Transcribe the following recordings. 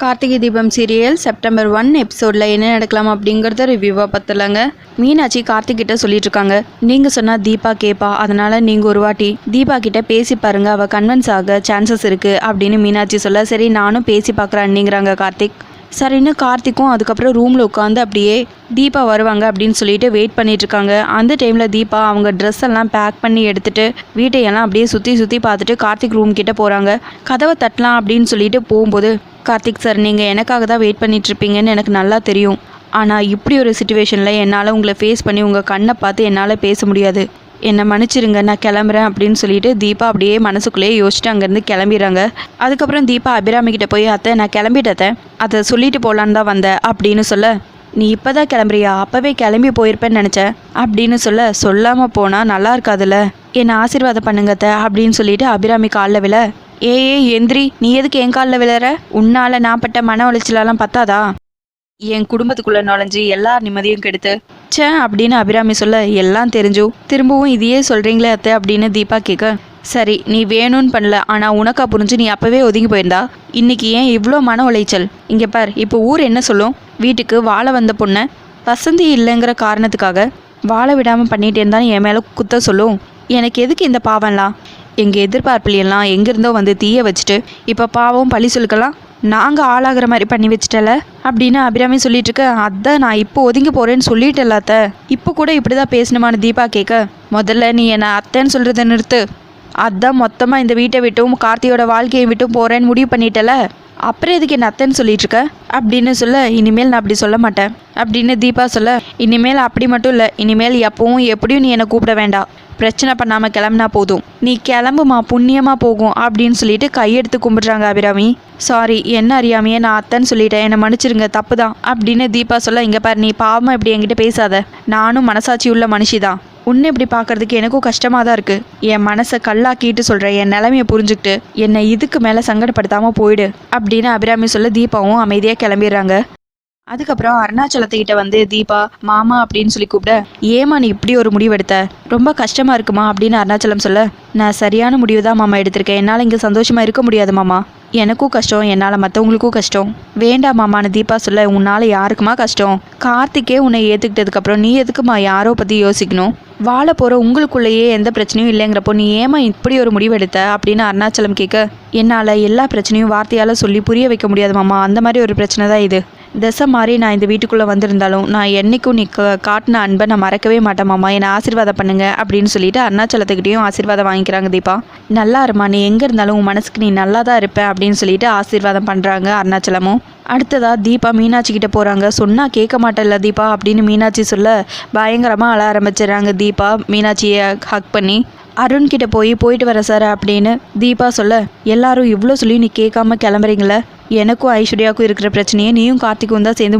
Karthigai Deepam serial September one எபிசோடில் என்ன நடக்கலாம் அப்படிங்கிறத ரிவ்யூவாக பார்த்துலாங்க மீனாட்சி கார்த்திக் கிட்ட சொல்லிட்டு இருக்காங்க நீங்கள் சொன்னால் தீபா கேட்பா அதனால் நீங்கள் ஒரு வாட்டி தீபா கிட்ட பேசி பாருங்க அவள் கன்வென்ஸ் ஆக சான்சஸ் இருக்குது அப்படின்னு மீனாட்சி சொல்ல சரி நானும் பேசி பார்க்குறேன் கார்த்திக். சரின்னு கார்த்திக்கும் அதுக்கப்புறம் ரூமில் உட்காந்து அப்படியே தீபா வருவாங்க அப்படின்னு சொல்லிட்டு வெயிட் பண்ணிட்டு இருக்காங்க. அந்த டைமில் தீபா அவங்க ட்ரெஸ் எல்லாம் பேக் பண்ணி எடுத்துட்டு வீட்டையெல்லாம் அப்படியே சுற்றி சுற்றி பார்த்துட்டு கார்த்திக் ரூம் கிட்ட போகிறாங்க கதவை தட்டலாம் அப்படின்னு சொல்லிட்டு போகும்போது கார்த்திக் சார் நீங்கள் எனக்காக தான் வெயிட் பண்ணிகிட்ருப்பீங்கன்னு எனக்கு நல்லா தெரியும். ஆனால் இப்படி ஒரு சுச்சுவேஷனில் என்னால் உங்களை ஃபேஸ் பண்ணி உங்கள் கண்ணை பார்த்து என்னால் பேச முடியாது. என்னை மன்னிச்சிருங்க நான் கிளம்புறேன் அப்படின்னு சொல்லிட்டு தீபா அப்படியே மனசுக்குள்ளேயே யோசிச்சுட்டு அங்கேருந்து கிளம்பிடுறாங்க. அதுக்கப்புறம் தீபா அபிராமி கிட்ட போய் அத்தை நான் கிளம்பிட்டேன் அதை சொல்லிட்டு போகலான்னு தான் வந்தேன் அப்படின்னு சொல்ல நீ இப்போ தான் கிளம்புறியா? அப்போவே கிளம்பி போயிருப்பேன்னு நினச்சேன் அப்படின்னு சொல்ல சொல்லாமல் போனால் நல்லா இருக்காதுல்ல. என்னை ஆசீர்வாதம் பண்ணுங்க அத்தை அப்படின்னு சொல்லிட்டு அபிராமி காலில் விழ ஏ ஏ எந்திரி நீ எதுக்கு என் காலில் விழற? உன்னால நான் பட்ட மன உளைச்சலெல்லாம் பத்தாதா? என் குடும்பத்துக்குள்ள நுழைஞ்சு எல்லா நிம்மதியும் கெடுத்து. ச்சே அப்படின்னு அபிராமி சொல்ல எல்லாம் தெரிஞ்சோ. திரும்பவும் இதையே சொல்றீங்களே அத்தை அப்படின்னு தீபா கேட்க சரி நீ வேணும்னு பண்ணல ஆனால் உனக்கா புரிஞ்சு நீ அப்பவே ஒதுங்கி போயிருந்தா. இன்னைக்கு ஏன் இவ்வளோ மன உளைச்சல்? இங்கே பார் இப்போ ஊர் என்ன சொல்லும்? வீட்டுக்கு வாழ வந்த பொண்ணை வசந்தி இல்லைங்கிற காரணத்துக்காக வாழ விடாமல் பண்ணிகிட்டே இருந்தான்னு என் மேலே குத்த சொல்லும்? எனக்கு எதுக்கு இந்த பாவம்லாம்? எங்கள் எதிர்பார்ப்புலையெல்லாம் எங்கேருந்தோ வந்து தீய வச்சுட்டு இப்போ பாவம் பழி சொல்லுக்கலாம் நாங்கள் ஆளாகிற மாதிரி பண்ணி வச்சிட்டல? அப்படின்னு அபிராமி சொல்லிட்டு இருக்க அதான் நான் இப்போ ஒதுங்கி போகிறேன்னு சொல்லிட்டேல்ல அத்தை. இப்போ கூட இப்படி தான் பேசணுமான்னு தீபா கேட்க முதல்ல நீ என்னை அத்தைன்னு சொல்கிறத நிறுத்து. அதான் மொத்தமாக இந்த வீட்டை விட்டும் கார்த்தியோட வாழ்க்கையை விட்டும் போகிறேன்னு முடிவு பண்ணிட்டல. அப்புறம் எதுக்கு என்ன அத்தைன்னு சொல்லிட்டு இருக்க அப்படின்னு சொல்ல இனிமேல் நான் அப்படி சொல்ல மாட்டேன். அப்படின்னு தீபா சொல்ல இனிமேல் அப்படி மட்டும் இல்லை. இனிமேல் எப்பவும் எப்படியும் நீ என்னை கூப்பிட வேண்டாம். பிரச்சனை பண்ணாமல் கிளம்புனா போதும். நீ கிளம்புமா புண்ணியமாக போகும் அப்படின்னு சொல்லிட்டு கையெடுத்து கும்பிடுறாங்க அபிராமி. சாரி என்ன அறியாமையே நான் அத்தைன்னு சொல்லிட்டேன். என்னை மன்னிச்சிருங்க தப்பு தான் அப்படின்னு தீபா சொல்ல இங்கே பாரு நீ பாவமாக இப்படி என்கிட்ட பேசாத. நானும் மனசாட்சி உள்ள மனுஷி தான் உன்னை இப்படி பார்க்கறதுக்கு எனக்கும் கஷ்டமாக தான் இருக்குது என் மனசை கல்லாக்கிட்டு சொல்கிறேன் என் நிலைமையை புரிஞ்சுக்கிட்டு என்னை இதுக்கு மேலே சங்கடப்படுத்தாமல் போயிடு அப்படின்னு அபிராமி சொல்ல தீபாவும் அமைதியாக கிளம்பிடுறாங்க. அதுக்கப்புறம் அருணாச்சலத்துக்கிட்ட வந்து தீபா மாமா அப்படின்னு சொல்லி கூப்பிட ஏமா நீ இப்படி ஒரு முடிவு எடுத்த? ரொம்ப கஷ்டமா இருக்குமா? அப்படின்னு அருணாச்சலம் சொல்ல நான் சரியான முடிவு தான் மாமா எடுத்திருக்கேன். என்னால் இங்கே சந்தோஷமா இருக்க முடியாது மாமா. எனக்கும் கஷ்டம் என்னால் மற்றவங்களுக்கும் கஷ்டம். வேண்டாம் மாமான்னு தீபா சொல்ல உன்னால் யாருக்குமா கஷ்டம்? கார்த்திக்கே உன்னை ஏற்றுக்கிட்டதுக்கப்புறம் நீ எதுக்குமா யாரோ பற்றி யோசிக்கணும்? வாழ போகிற உங்களுக்குள்ளேயே எந்த பிரச்சனையும் இல்லைங்கிறப்போ நீ ஏமா இப்படி ஒரு முடிவு எடுத்த? அப்படின்னு அருணாச்சலம் கேட்க என்னால் எல்லா பிரச்சனையும் வார்த்தையால் சொல்லி புரிய வைக்க முடியாது மாமா. அந்த மாதிரி ஒரு பிரச்சனை தான் இது. திசை மாதிரி நான் இந்த வீட்டுக்குள்ளே வந்திருந்தாலும் நான் என்னைக்கும் நீ கா- காட்டின அன்பை நான் மறக்கவே மாட்டேன் மாமா. என்னை ஆசீர்வாதம் பண்ணுங்க அப்படின்னு சொல்லிட்டு அருணாச்சலத்துக்கிட்டையும் ஆசீர்வாதம் வாங்கிக்கிறாங்க தீபா. நல்லா இருமா நீ எங்கே இருந்தாலும் உன் மனசுக்கு நீ நல்லா தான் இருப்ப அப்படின்னு சொல்லிட்டு ஆசீர்வாதம் பண்ணுறாங்க அருணாச்சலமும். அடுத்ததா தீபா மீனாட்சி கிட்ட போகிறாங்க சொன்னால் கேட்க மாட்டேன்ல தீபா அப்படின்னு மீனாட்சி சொல்ல பயங்கரமாக அழ ஆரம்பிச்சிடுறாங்க தீபா. மீனாட்சியை ஹக் பண்ணி அருண் கிட்ட போய் போயிட்டு வர சார் அப்படின்னு தீபா சொல்ல எல்லாரும் இவ்வளோ சொல்லி நீ கேட்காம கிளம்புறீங்களே? எனக்கும் ஐஸ்வர்யாவுக்கும் இருக்கிற பிரச்சனையை நீயும் கார்த்திக்கும் தான் சேர்ந்து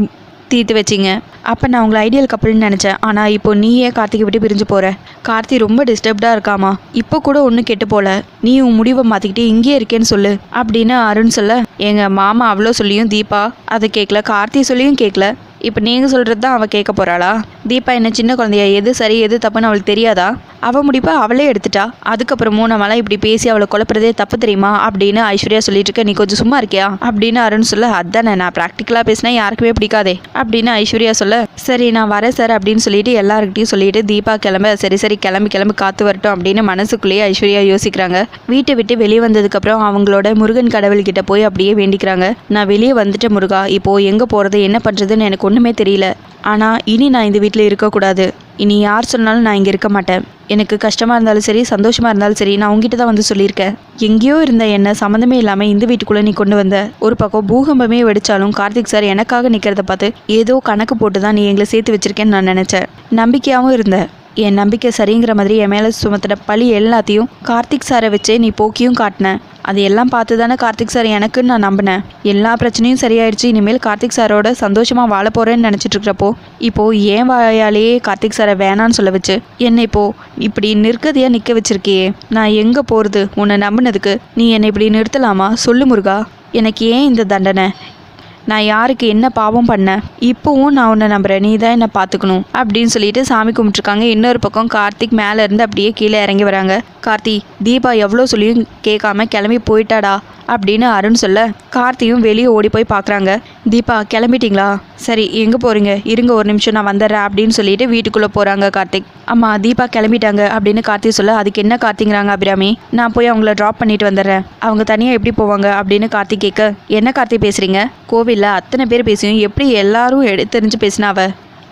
தீர்த்து வச்சிங்க. அப்போ நான் உங்களை ஐடியல் கப்பல்னு நினச்சேன். ஆனால் இப்போ நீயே கார்த்திகை விட்டு பிரிஞ்சு போகிற கார்த்தி ரொம்ப டிஸ்டர்ப்டாக இருக்காமா? இப்போ கூட ஒன்றும் கெட்டு போல. நீ உன் முடிவை மாற்றிக்கிட்டு இங்கேயே இருக்கேன்னு சொல்லு. அப்படின்னு அருண் சொல்ல எங்கள் மாமா அவ்வளோ சொல்லியும் தீபா அதை கேட்கல கார்த்தி சொல்லியும் கேட்கல இப்போ நீங்கள் சொல்கிறது தான் அவள் கேட்க போகிறாளா தீபா என்ன சின்ன குழந்தையா எது சரி எது தப்புன்னு அவளுக்கு தெரியாதா? அவள் முடிப்பா அவளே எடுத்துட்டா. அதுக்கப்புறமும் நம்மளாம் இப்படி பேசி அவளை குழப்பறதே தப்பு தெரியுமா? அப்படின்னு ஐஸ்வர்யா சொல்லிட்டு இருக்க நீ கொஞ்சம் சும்மா இருக்கியா? அப்படின்னு அருண் சொல்ல அதானே நான் ப்ராக்டிக்கலாக பேசினா யாருக்குமே பிடிக்காதே. அப்படின்னு ஐஸ்வர்யா சொல்ல சரி நான் வரேன் சார் அப்படின்னு சொல்லிட்டு எல்லாருக்கிட்டையும் சொல்லிட்டு தீபா கிளம்ப சரி சரி கிளம்பி கிளம்பி காத்து வரட்டும் அப்படின்னு மனசுக்குள்ளேயே ஐஸ்வர்யா யோசிக்கிறாங்க. வீட்டை விட்டு வெளியே வந்ததுக்கப்புறம் அவங்களோட முருகன் கடவுள்கிட்ட போய் அப்படியே வேண்டிக்கிறாங்க. நான் வெளியே வந்துட்டேன் முருகா இப்போ எங்கே போகிறது என்ன பண்ணுறதுன்னு எனக்கு ஒன்றுமே தெரியல. ஆனால் இனி நான் இந்த வீட்டில் இருக்கக்கூடாது. இனி யார் சொன்னாலும் நான் இங்கே இருக்க மாட்டேன். எனக்கு கஷ்டமாக இருந்தாலும் சரி சந்தோஷமாக இருந்தாலும் சரி நான் உங்ககிட்ட தான் வந்து சொல்லியிருக்கேன் எங்கேயோ இருந்த என்ன சம்மந்தமே இல்லாமல் இந்த வீட்டுக்குள்ளே நீ கொண்டு வந்த. ஒரு பக்கம் பூகம்பமே வெடிச்சாலும் கார்த்திக் சார் எனக்காக நிற்கிறத பார்த்து ஏதோ கணக்கு போட்டு தான் நீ எங்களை சேர்த்து வச்சிருக்கேன்னு நான் நினச்சேன். நம்பிக்கையாகவும் இருந்தேன் என் நம்பிக்கை சரிங்கிற மாதிரி என் மேலே சுமத்துற பழி எல்லாத்தையும் கார்த்திக் சாரை வச்சே நீ போக்கியும் காட்டின. அது எல்லாம் பார்த்து தானே கார்த்திக் சார் எனக்குன்னு நான் நம்பினேன். எல்லா பிரச்சனையும் சரியாயிடுச்சு இனிமேல் கார்த்திக் சாரோட சந்தோஷமாக வாழ போகிறேன்னு நினச்சிட்டு இருக்கிறப்போ இப்போது ஏன் வாயாலேயே கார்த்திக் சாரை வேணான்னு சொல்ல வச்சு என்னை இப்போ இப்படி நிற்கதியாக நிற்க வச்சிருக்கியே. நான் எங்கே போகிறது உன்னை நம்பினதுக்கு நீ என்னை இப்படி நிறுத்தலாமா? சொல்லு முருகா. எனக்கு ஏன் இந்த தண்டனை? நான் யாருக்கு என்ன பாவம் பண்ணேன் இப்போவும் நான் உன்னை நம்புறேன். நீ தான் என்னை பார்த்துக்கணும். அப்படின்னு சொல்லிட்டு சாமி கும்பிட்டுருக்காங்க. இன்னொரு பக்கம் கார்த்திக் மேலே இருந்து அப்படியே கீழே இறங்கி வராங்க. கார்த்தி தீபா எவ்வளோ சொல்லியும் கேட்காம கிளம்பி போயிட்டாடா அப்படின்னு அருண் சொல்ல கார்த்தியும் வெளியே ஓடி போய் பார்க்குறாங்க. தீபா கிளம்பிட்டீங்களா? சரி எங்கே போகிறீங்க இருங்க ஒரு நிமிஷம் நான் வந்துடுறேன் அப்படின்னு சொல்லிட்டு வீட்டுக்குள்ளே போகிறாங்க கார்த்திக். அம்மா தீபா கிளம்பிட்டாங்க அப்படின்னு கார்த்திக் சொல்ல அதுக்கு என்ன கார்த்திங்கிறாங்க அபிராமி? நான் போய் அவங்கள ட்ராப் பண்ணிட்டு வந்துடுறேன். அவங்க தனியாக எப்படி போவாங்க அப்படின்னு கார்த்திக் கேட்க என்ன கார்த்திக் பேசுகிறீங்க கோவிலில் அத்தனை பேர் பேசியும் எப்படி எல்லாரும் எடுத்தெறிஞ்சு பேசினா அவ?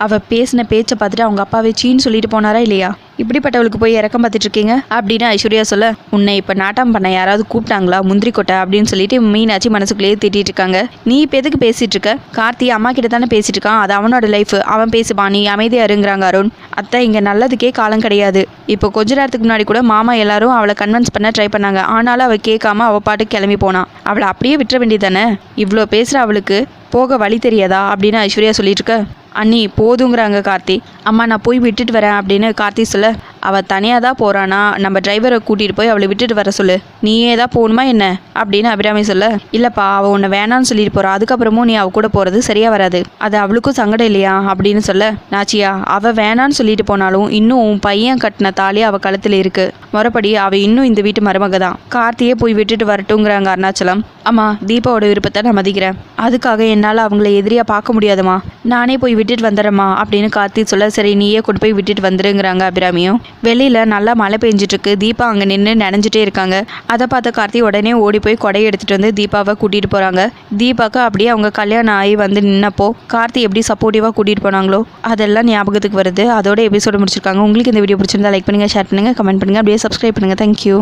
அவள் பேசின பேச்சை பார்த்துட்டு அவங்க அப்பாவே சீன்னு சொல்லிட்டு போனாரா இல்லையா? இப்படிப்பட்டவளுக்கு போய் இறக்கம் பார்த்துட்டு இருக்கீங்க அப்படின்னு ஐஸ்வர்யா சொல்ல உன்னை இப்போ நாட்டம் பண்ண யாராவது கூப்பிட்டாங்களா முந்திரி கொட்டை? அப்படின்னு சொல்லிட்டு மீனாட்சி மனசுக்குள்ளேயே திட்டிட்டு இருக்காங்க. நீ இப்போ எதுக்கு பேசிட்டு இருக்க? கார்த்தி அம்மா கிட்ட தானே பேசிட்டு இருக்கான். அது அவனோட லைஃப் அவன் பேசுவா. நீ அமைதியா இருங்கிறாங்க அருண். அத்தை இங்கே நல்லதுக்கே காலம் கிடையாது. இப்போ கொஞ்ச நேரத்துக்கு முன்னாடி கூட மாமா எல்லாரும் அவளை கன்வின்ஸ் பண்ண ட்ரை பண்ணாங்க. ஆனாலும் அவள் கேட்காம அவள் பாட்டுக்கு கிளம்பி போனான் அவளை அப்படியே விட்டுற வேண்டியதானே இவ்வளோ பேசுகிற அவளுக்கு போக வழி தெரியாதா? அப்படின்னு ஐஸ்வர்யா சொல்லிட்டு இருக்க. அண்ணி போதுங்கிறாங்க கார்த்தி. அம்மா நான் போய் விட்டுட்டு வரேன் அப்படின்னு கார்த்தி சொல்ல அவள் தனியாக தான் போகிறானா நம்ம டிரைவரை கூட்டிகிட்டு போய் அவளை விட்டுட்டு வர சொல்லு. நீயே தான் போகணுமா என்ன? அப்படின்னு அபிராமி சொல்ல இல்லைப்பா அவள் உன்னை வேணான்னு சொல்லிட்டு போகிறா அதுக்கப்புறமும் நீ அவள் கூட போகிறது சரியாக வராது. அது அவளுக்கும் சங்கடம் இல்லையா? அப்படின்னு சொல்ல நாச்சியா அவள் வேணான்னு சொல்லிட்டு போனாலும் இன்னும் உன் பையன் கட்டின தாலி அவள் கழுத்தில் இருக்குது மறுபடி அவள் இன்னும் இந்த வீட்டு மருமக தான். கார்த்தியே போய் விட்டுட்டு வரட்டுங்கிறாங்க அருணாச்சலம். அம்மா தீபாவோட விருப்பத்தை நான் மதிக்கிறேன். அதுக்காக என்னால் அவங்கள எதிரியாக பார்க்க முடியாதும்மா நானே போய் விட்டு விட்டுட்டு வந்துடுறமா அப்படின்னு கார்த்தி சொல்ல சரி நீயே கொண்டு போய் விட்டுட்டு வந்துருங்கிறாங்க அபிராமியும். வெளியில் நல்லா மழை பெஞ்சிட்டு இருக்கு தீபா அங்கே நின்று நனைஞ்சிட்டே இருக்காங்க. அதை பார்த்த கார்த்தி உடனே ஓடி போய் கொடையை எடுத்துகிட்டு வந்து தீபாவை கூட்டிகிட்டு போகிறாங்க தீபாவுக்கு அப்படியே அவங்க கல்யாணம் ஆகி வந்து நின்னப்போ கார்த்தி எப்படி சப்போர்ட்டிவாக கூட்டிகிட்டு போனாங்களோ அதெல்லாம் ஞாபகத்துக்கு வருது. அதோட எபிசோடு முடிச்சிருக்காங்க. உங்களுக்கு இந்த வீடியோ பிடிச்சிருந்தா லைக் பண்ணுங்கள் ஷேர் பண்ணுங்கள் கமெண்ட் பண்ணுங்கள் அப்படியே சப்ஸ்கிரைப் பண்ணுங்கள் தேங்க்யூ